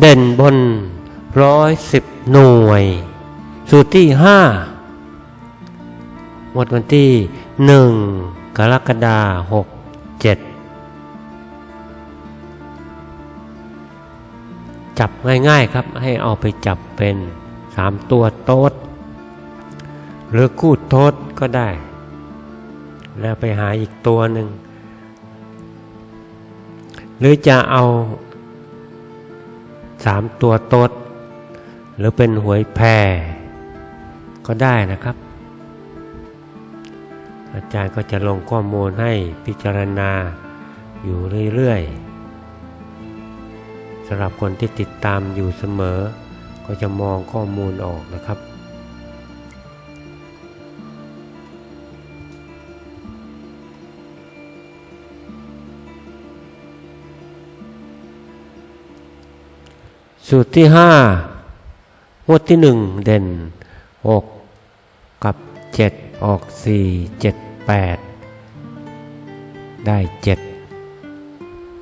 เด่นบนร้อยสิบหน่วย สูตรที่ห้าหมดวันที่หนึ่งกรกฎาหกเจ็ดจับง่ายๆครับ ให้เอาไปจับเป็นสามตัวโต๊ดหรือคู่โต๊ดก็ได้ แล้วไปหาอีกตัวหนึ่ง หรือจะเอา สามตัวตด หรือเป็นหวยแพรก็ได้นะครับ อาจารย์ก็จะลงข้อมูลให้พิจารณาอยู่เรื่อยๆสำหรับคนที่ติดตามอยู่เสมอ ก็จะมองข้อมูลออกนะครับ สูตรที่ห้างวดที่หนึ่งเด่นหกกับเจ็ดออกสี่เจ็ดแปดได้เจ็ด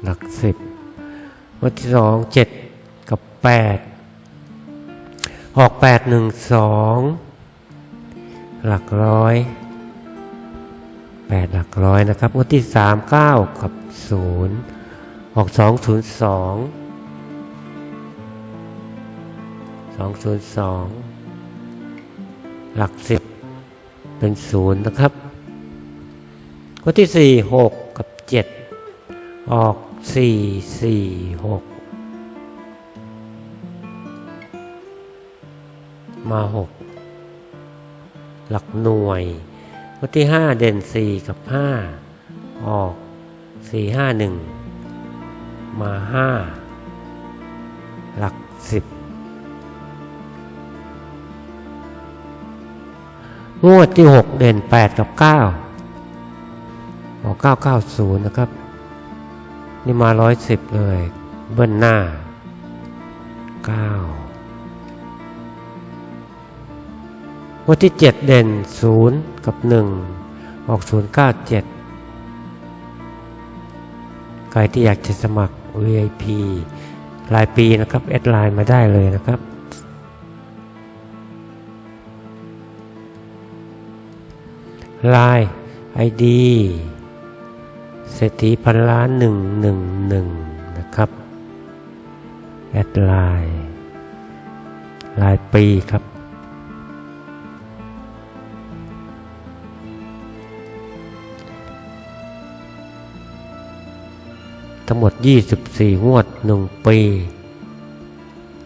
หลักสิบงวดที่สองเจ็ดกับแปดออกแปดหนึ่งสองหลักร้อยแปดหลักร้อยนะครับงวดที่สามเก้ากับศูนย์ออกสองศูนย์สอง สองศูนย์สองหลักสิบเป็นศูนย์นะครับข้อที่สี่หกกับเจ็ดออกสี่สี่หกมาหกหลักหน่วยข้อที่ห้าเด่นสี่กับห้าออกสี่ห้าหนึ่งมาห้าหลักสิบ งวดที่ 6 เด่น 8 กับ9ออก990 นะครับ นี่มา 110 เลย เบิ้ลหน้า 9 งวดที่ 7 เด่น 0 กับ 1 ออก 097 ใครที่อยากจะสมัคร VIP รายปีนะครับ แอดไลน์มาได้เลยนะครับ ไลน์ไอดีเศรษฐีพันล้านหนึ่งหนึ่งหนึ่งนะครับ แอดไลน์รายปีครับ ทั้งหมด 24 งวด 1 ปี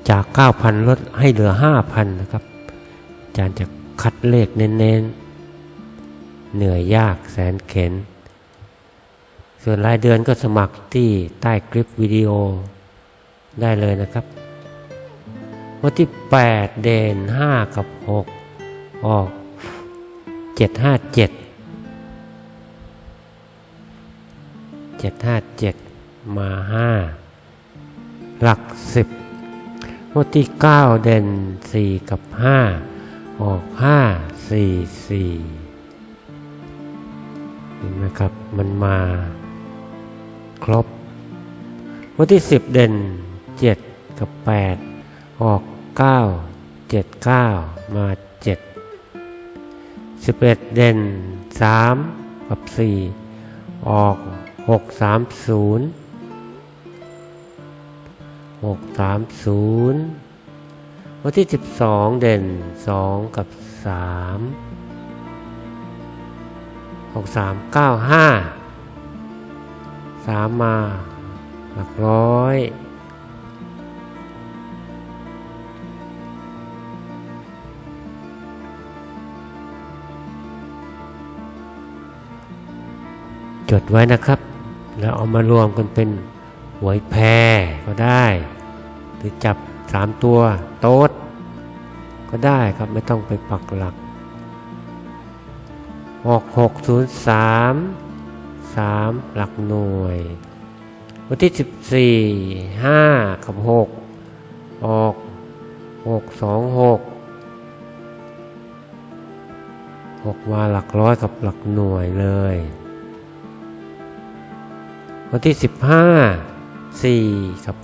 จาก 9,000 ลดให้เหลือ 5,000 นะครับ อาจารย์จะคัดเลขเน้นๆ เหนื่อยยากแสนเข็น ส่วนรายเดือนก็สมัครที่ใต้คลิปวิดีโอได้เลยนะครับ วันที่ 8 เดน5 กับ 6 ออก 757 757 มา 5 หลัก 10วันที่ 9 เด่น 4 กับ 5 ออก 5 4 4 เห็นไหมครับ มันมาครบ วันที่ 10 เด่น 7 กับ 8 ออก 9 7 9 มา 7 11 เด่น 3 กับ 4 ออก 6 3 0 6 3 0 วันที่ 12 เด่น 2 กับ 3 หกสามเก้าห้าสามมาหลักร้อยจดไว้นะครับ แล้วเอามารวมกันเป็นหวยแพรก็ได้ หรือจับสามตัวโต๊ดก็ได้ครับไม่ต้องไปปักหลัก 6603 3 หลักหน่วย วันที่ 14 5 กับ 6 ออก 626 6มาหลักร้อยกับหลักหน่วยเลย วันที่ 15 4 กับ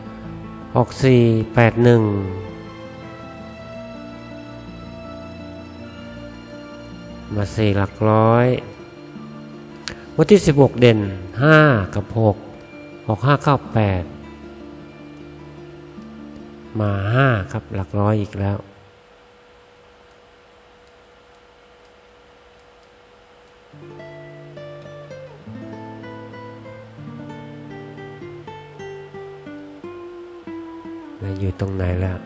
5 ออก 4 8 1 มาสี่หลักร้อย วันที่สิบหกเด่นห้ากับหกออกห้าเก้าแปดมาห้าครับหลักร้อยอีกแล้ว อยู่ตรงไหนแล้ว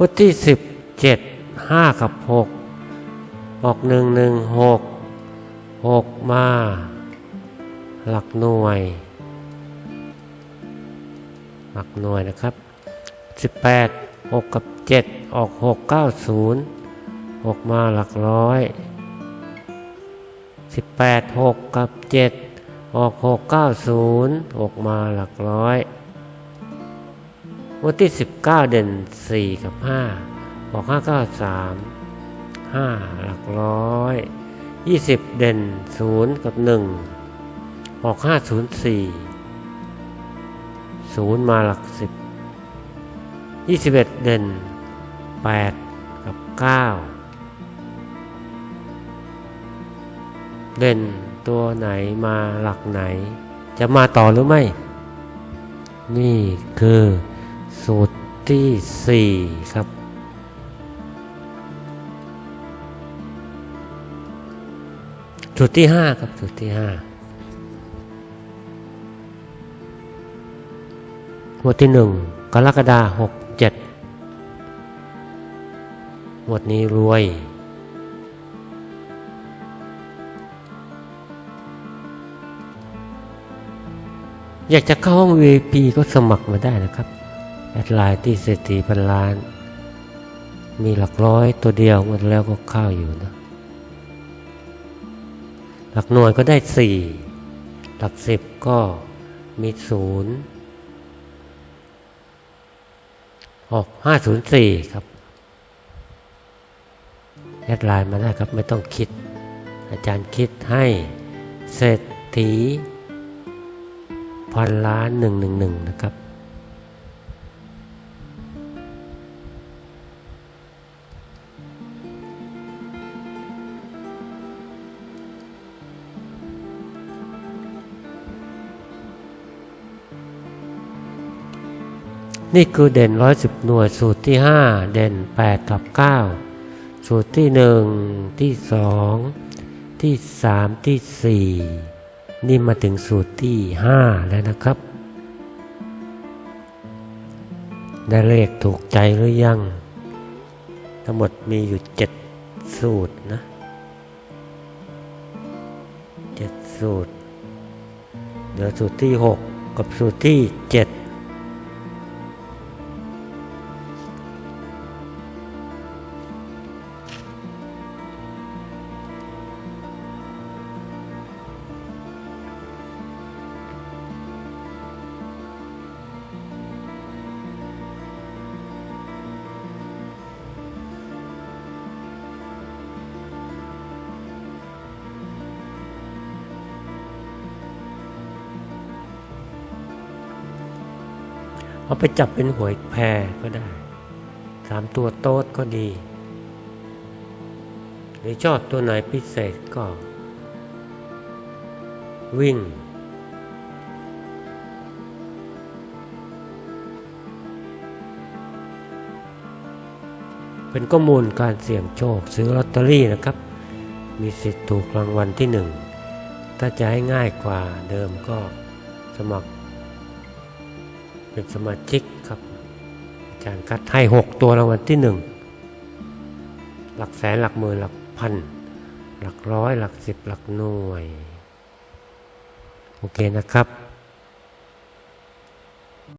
วันที่สิบเจ็ดห้ากับหกออกหนึ่งหนึ่งหกหกมา หลักหน่วย หลักหน่วยนะครับสิบแปดหกกับเจ็ดออกหกเก้าศูนย์หกมาหลักร้อยสิบแปดหกกับเจ็ดออกหกเก้าศูนย์หกมาหลักร้อย วันที่สิบเก้าเด่นสี่กับห้าออกห้าเก้าสามห้าหลักร้อยยี่สิบเด่นศูนย์กับหนึ่งออกห้าศูนย์สี่ศูนย์มาหลักสิบยี่สิบเอ็ดเด่นแปดกับเก้าเด่นตัวไหนมาหลักไหน จะมาต่อหรือไม่ นี่คือ สูตรที่สี่ครับ สูตรที่ห้าครับ สูตรที่ห้าหัวดที่หนึ่งกรกฎาหกเจ็ดหมวดนี้รวยอยากจะเข้าห้อง VIP ก็สมัครมาได้นะครับ แอดไลน์ที่เศรษฐีพันล้าน มีหลักร้อยตัวเดียวหมดแล้วก็เข้าอยู่นะ หลักหน่วยก็ได้สี่หลักสิบก็มีศูนย์ออกห้าศูนย์สี่ครับ แอดไลน์มาได้ครับไม่ต้องคิด อาจารย์คิดให้เศรษฐีพันล้านหนึ่งหนึ่งหนึ่งนะครับ นี่คือเด่นร้อยสิบหน่วยสูตรที่ห้าเด่นแปดกับเก้าสูตรที่หนึ่งที่สองที่สามที่สี่นี่มาถึงสูตรที่ห้าแล้วนะครับ ได้เลขถูกใจหรือยัง ทั้งหมดมีอยู่เจ็ดสูตรนะเจ็ดสูตรเหลือสูตรที่หกกับสูตรที่เจ็ด เอาไปจับเป็นหวยแพรก็ได้ สามตัวโต๊ดก็ดี หรือชอบตัวไหนพิเศษก็ วิ่ง เป็นข้อมูลการเสี่ยงโชคซื้อลอตเตอรี่นะครับ มีสิทธิ์ถูกรางวัลที่หนึ่ง ถ้าจะให้ง่ายกว่าเดิมก็สมัคร เป็นสมาชิกครับ อาจารย์คัดให้หกตัวรางวัลที่หนึ่งหลักแสนหลักหมื่นหลักพัน หลักร้อยหลักสิบหลักหน่วย โอเคนะครับ